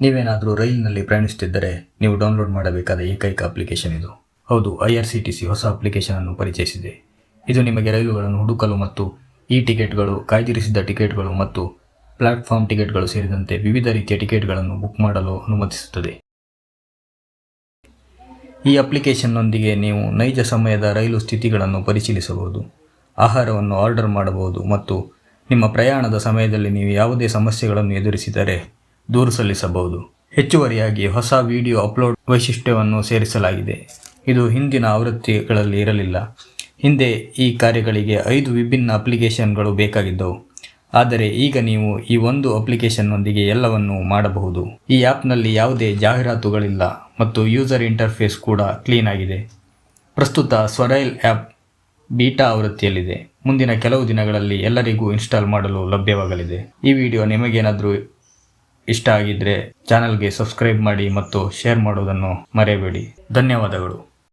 ನೀವೇನಾದರೂ ರೈಲಿನಲ್ಲಿ ಪ್ರಯಾಣಿಸುತ್ತಿದ್ದರೆ ನೀವು ಡೌನ್ಲೋಡ್ ಮಾಡಬೇಕಾದ ಏಕೈಕ ಅಪ್ಲಿಕೇಶನ್ ಇದು. ಹೌದು, I R C T C ಹೊಸ ಅಪ್ಲಿಕೇಶನ್ ಅನ್ನು ಪರಿಚಯಿಸಿದೆ. ಇದು ನಿಮಗೆ ರೈಲುಗಳನ್ನು ಹುಡುಕಲು ಮತ್ತು ಈ ಟಿಕೆಟ್ಗಳು ಕಾಯ್ದಿರಿಸಿದ ಟಿಕೆಟ್ಗಳು ಮತ್ತು ಪ್ಲಾಟ್ಫಾರ್ಮ್ ಟಿಕೆಟ್ಗಳು ಸೇರಿದಂತೆ ವಿವಿಧ ರೀತಿಯ ಟಿಕೆಟ್ಗಳನ್ನು ಬುಕ್ ಮಾಡಲು ಅನುಮತಿಸುತ್ತದೆ. ಈ ಅಪ್ಲಿಕೇಶನ್ನೊಂದಿಗೆ ನೀವು ನೈಜ ಸಮಯದ ರೈಲು ಸ್ಥಿತಿಗಳನ್ನು ಪರಿಶೀಲಿಸಬಹುದು. ಆಹಾರವನ್ನು ಆರ್ಡರ್ ಮಾಡಬಹುದು ಮತ್ತು ನಿಮ್ಮ ಪ್ರಯಾಣದ ಸಮಯದಲ್ಲಿ ನೀವು ಯಾವುದೇ ಸಮಸ್ಯೆಗಳನ್ನು ಎದುರಿಸಿದರೆ ದೂರು ಸಲ್ಲಿಸಬಹುದು. ಹೆಚ್ಚುವರಿಯಾಗಿ ಹೊಸ ವಿಡಿಯೋ ಅಪ್ಲೋಡ್ ವೈಶಿಷ್ಟ್ಯವನ್ನು ಸೇರಿಸಲಾಗಿದೆ. ಇದು ಹಿಂದಿನ ಆವೃತ್ತಿಗಳಲ್ಲಿ ಇರಲಿಲ್ಲ. ಹಿಂದೆ ಈ ಕಾರ್ಯಗಳಿಗೆ ಐದು ವಿಭಿನ್ನ ಅಪ್ಲಿಕೇಶನ್ಗಳು ಬೇಕಾಗಿದ್ದವು. ಆದರೆ ಈಗ ನೀವು ಈ ಒಂದು ಅಪ್ಲಿಕೇಶನ್ನೊಂದಿಗೆ ಎಲ್ಲವನ್ನೂ ಮಾಡಬಹುದು. ಈ ಆ್ಯಪ್ನಲ್ಲಿ ಯಾವುದೇ ಜಾಹೀರಾತುಗಳಿಲ್ಲ ಮತ್ತು ಯೂಸರ್ ಇಂಟರ್ಫೇಸ್ ಕೂಡ ಕ್ಲೀನ್ ಆಗಿದೆ. ಪ್ರಸ್ತುತ ಸ್ವರೈಲ್ ಆ್ಯಪ್ ಬೀಟಾ ಆವೃತ್ತಿಯಲ್ಲಿದೆ. ಮುಂದಿನ ಕೆಲವು ದಿನಗಳಲ್ಲಿ ಎಲ್ಲರಿಗೂ ಇನ್ಸ್ಟಾಲ್ ಮಾಡಲು ಲಭ್ಯವಾಗಲಿದೆ. ಈ ವಿಡಿಯೋ ನಿಮಗೇನಾದರೂ ಇಷ್ಟ ಆಗಿದ್ರೆ ಚಾನಲ್ಗೆ ಸಬ್ಸ್ಕ್ರೈಬ್ ಮಾಡಿ ಮತ್ತು ಶೇರ್ ಮಾಡೋದನ್ನು ಮರೆಯಬೇಡಿ. ಧನ್ಯವಾದಗಳು.